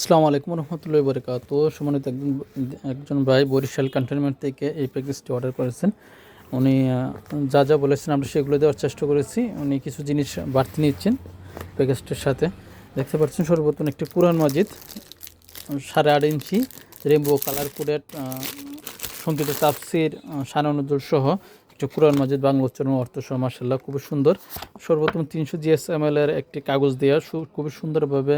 আসসালামু আলাইকুম রহমতুল্লাহ বরকাত সম্মানিত একজন একজন ভাই বরিশাল কন্টেনমেন্ট থেকে এই প্যাকেজটি অর্ডার করেছেন। উনি যা যা বলেছেন আমরা সেগুলো দেওয়ার চেষ্টা করেছি। উনি কিছু জিনিস বাড়তি নিচ্ছেন প্যাকেজটির সাথে। দেখতে পাচ্ছেন সর্বপ্রথম একটি পুরান মসজিদ, সাড়ে আট ইঞ্চি রেমবো কালার কোডেড সংকিত তাফসির সানানুদ্দুল সহ একটি কোরআন মসজিদ, বাংলা উচ্চারণ অর্থ সহ মার্শাল্লাহ খুবই সুন্দর। সর্বপ্রথম তিনশো জিএসএমএল এর একটি কাগজ দেওয়া খুবই সুন্দরভাবে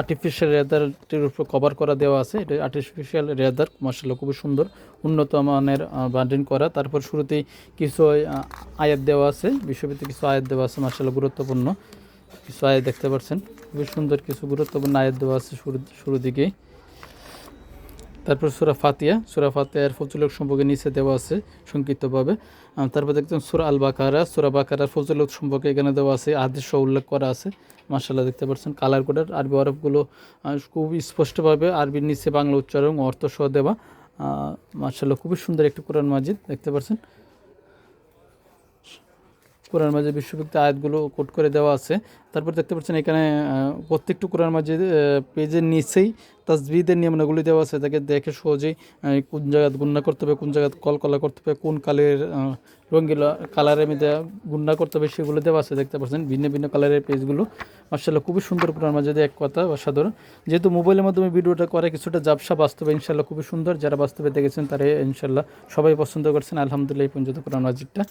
আর্টিফিশিয়াল রেদারটির উপর কভার করা দেওয়া আছে। এটা আর্টিফিশিয়াল রেদার মার্শাল্লাহ খুবই সুন্দর। উন্নত মানের বান্ডিং করা। তারপর শুরুতেই কিছু আয়াত দেওয়া আছে। বিশ্বভিত্তিক কিছু আয়াত দেওয়া আছে মার্শাল্লাহ গুরুত্বপূর্ণ। কিছু আয়াত দেখতে পাচ্ছেন। খুবই সুন্দর কিছু গুরুত্বপূর্ণ আয়াত দেওয়া আছে শুরু শুরু দিকেই। তারপর সুরা ফাতিয়া সুরা ফাতিয়ার ফজলক সম্পর্কে নিচে দেওয়া আছে সংক্ষিপ্তভাবে। তারপর দেখতেন সুরা আল বাকারা সুরা বাকারার ফজলক সম্পর্কে এখানে দেওয়া আছে, আদেশ উল্লেখ করা আছে। মার্শাল্লাহ দেখতে পাচ্ছেন কালার কোডের আরবি আরবগুলো খুব স্পষ্টভাবে আরবির নিচে বাংলা উচ্চারণ অর্থ সহ দেওয়া মার্শাল্লাহ খুবই সুন্দর একটি কোরআন মাজিদ, দেখতে পাচ্ছেন। কোরআন মাজিদ বিশ্বভিত্তিক আয়াতগুলো কোট করে দেওয়া আছে। তারপর দেখতে পাচ্ছেন এখানে প্রত্যেকটি কোরআন মাজিদ পেজের নিচেই তাজবিদের নিয়মনাগুলি দেওয়া আছে। তাকে দেখে সহজেই কোন জায়গায় গুন্না করতে হবে কোন জায়গায় কলকলা করতে হবে কোন কালের আহ, রঙ্গিলা কালারের মধ্যে গুন্না করতে হবে সেগুলো দেওয়া আছে। দেখতে পাচ্ছেন ভিন্ন ভিন্ন কালারের পেজগুলো। মার্শাল্লাহ খুবই সুন্দর কোরআন মাজিদে এক কথা অসাধারণ। যেহেতু মোবাইলের মাধ্যমে ভিডিওটা করে কিছুটা জাবসা বাস্তবে ইনশাল্লাহ খুবই সুন্দর। যারা বাস্তবে দেখেছেন তারা ইনশাল্লাহ সবাই পছন্দ করছেন। আলহামদুলিল্লাহ এই পর্যন্ত কোরআন মাজিদটা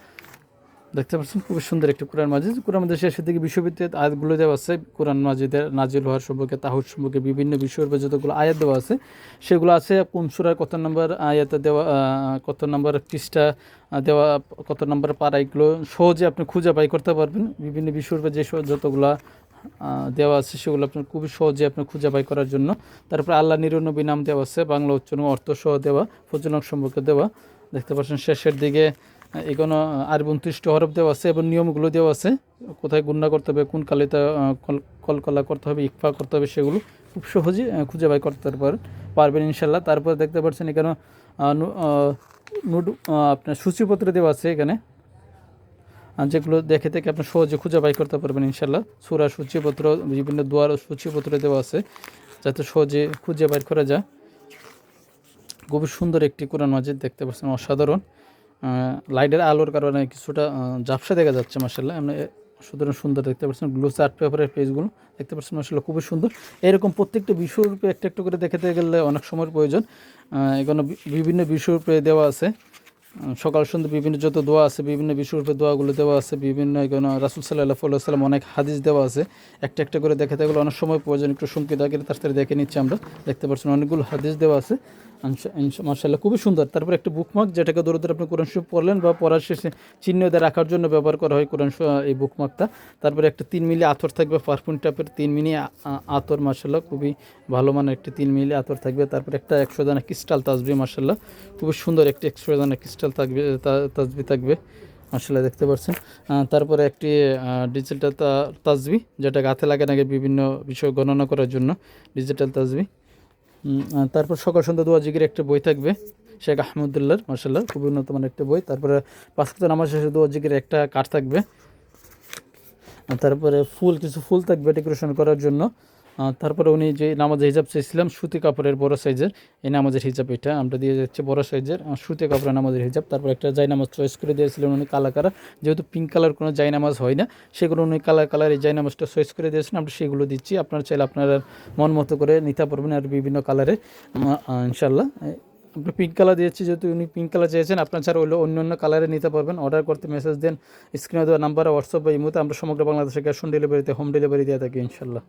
দেখতে পাচ্ছেন খুবই সুন্দর একটি কোরআন মাজিদ। কোরআন মাজিদ শেষের দিকে বিশ্ববিদ্যালয়ের আয়াতগুলো দেওয়া আছে। কোরআন মাজিদের নাজিল হওয়ার সম্পর্কে তাহুদ সম্পর্কে বিভিন্ন বিষয়ের উপর যতগুলো আয়াত দেওয়া আছে, সেগুলো আছে কোন সুরার কত নম্বর আয়াতে দেওয়া কত নম্বর পৃষ্ঠা দেওয়া, কত নম্বর পারা, এগুলো সহজে আপনি খুঁজে বাই করতে পারবেন। বিভিন্ন বিষয়ের উপর যে যতগুলা দেওয়া আছে, সেগুলো আপনার খুবই সহজে আপনি খুঁজে বাই করার জন্য। তারপরে আল্লাহ নিরানব্বই নাম দেওয়া আছে, বাংলা উচ্চারণ অর্থ সহ দেওয়া ফজলক সম্পর্কে দেওয়া। দেখতে পাচ্ছেন, শেষের দিকে এগুলো আরবি উনত্রিশটি হরফ দেওয়া আছে এবং নিয়মগুলো দেওয়া আছে। কোথায় গুন্না করতে হবে, কোন কালিতে কলকলা করতে হবে, ইকফা করতে হবে, সেগুলো খুব সহজে খুঁজে বাই করতে পারবেন পারবেন ইনশাল্লাহ তারপর দেখতে পাচ্ছেন এখানে নোট আপনার সূচিপত্র দেওয়া আছে এখানে। যেগুলো দেখে থেকে আপনি সহজে খুঁজে বাই করতে পারবেন ইনশাল্লাহ সুরা, সূচিপত্র, বিভিন্ন দুয়ার সূচিপত্র দেওয়া আছে, যাতে সহজে খুঁজে বাইর করা যায়। খুবই সুন্দর একটি কোরআন মাজিদ দেখতে পাচ্ছেন, অসাধারণ। লাইটের আলোর কারণে কিছুটা ঝাপসা দেখা যাচ্ছে মার্শাল্লাহ আপনি সুতরাং সুন্দর দেখতে পাচ্ছেন। গ্লো চার্ট পেপারের পেজগুলো দেখতে পাচ্ছেন মার্শাল্লাহ খুবই সুন্দর। এরকম প্রত্যেকটা বিষয়ের উপরে একটা একটা করে দেখাতে গেলে অনেক সময়ের প্রয়োজন। এখানে বিভিন্ন বিষয়ের উপরে দেওয়া আছে। সকাল সন্ধ্যে বিভিন্ন যত দোয়া আছে, বিভিন্ন বিষয়ের উপরে দোয়াগুলো দেওয়া আছে। বিভিন্ন এখানে রাসুল সাল্লাহ সাল্লাম অনেক হাদিস দেওয়া আছে। একটা একটা করে দেখাতে গেলে অনেক সময় প্রয়োজন। একটু সংকেত আগে তার সাথে দেখে নিচ্ছি আমরা। দেখতে পাচ্ছেন অনেকগুলো হাদিস দেওয়া আছে। মার্শাল্লাহ খুবই সুন্দর। তারপর একটা বুকমার্ক যেটাকে দূরে আপনি কোরআন শরীফ পড়লেন বা পড়ার শেষে চিহ্ন দিয়ে রাখার জন্য ব্যবহার করা হয় কোরআন এই বুকমার্কটা তারপরে একটা তিন মিলি আতর থাকবে পারফিউম টাইপের তিন আ- আতর মার্শাল্লাহ খুবই ভালো মানের একটি তিন মিলি আতর থাকবে। তারপর একটা একশো দানা ক্রিস্টাল তাজবি মার্শাল্লাহ খুবই সুন্দর একটি একশো দানা ক্রিস্টাল থাকবে তাজবি থাকবে মার্শাল্লাহ দেখতে পাচ্ছেন। তারপরে একটি ডিজিটাল তাজবি, যেটা হাতে লাগে নাকি বিভিন্ন বিষয় গণনা করার জন্য ডিজিটাল তাজবি। তারপর সকাল সন্ধ্যা দোয়া জিগির একটা বই থাকবে। শেখ আহমদুল্লাহ মার্শাল্লাহ খুবই উন্নত মানের একটা বই। তারপরে পাঁচক্ত নামাজ শেষে দোয়া জিগির একটা কাঠ থাকবে। তারপরে ফুল, কিছু ফুল থাকবে ডেকোরেশন করার জন্য। তারপরে উনি যে নামাজের হিজাব চেয়েছিলাম, সুতি কাপড়ের বড় সাইজের, এই নামাজের হিজাব এটা। আমরা দিয়ে যাচ্ছি বড় সাইজের সুতি কাপড়ের নামাজের হিজাব। তারপর একটা জাই নামাজ চয়েস করে দিয়েছিলেন উনি কালা কালার যেহেতু পিঙ্ক কালার কোনো জাই নামাজ হয় না, সেগুলো উনি কালার কালার এই জাই নামাজটা চয়েস করে দিয়েছিলেন আমরা সেগুলো দিচ্ছি। আপনারা চাইলে আপনারা মন মতো করে নিতে পারবেন আর বিভিন্ন কালারে ইনশাল্লাহ আপনি পিঙ্ক কালার দিয়েছি, যেহেতু উনি পিঙ্ক কালার চেয়েছেন, আপনার ছাড়া হলে অন্য অন্য কালারে নিতে পারবেন। অর্ডার করতে মেসেজ দেন স্ক্রিনে দেওয়া নাম্বারে হোয়াটসঅ্যাপ বা ইমোতে আমরা সমগ্র বাংলাদেশে ক্যাশ অন ডেলিভারিতে হোম ডেলিভারি দিয়ে থাকি ইনশাল্লাহ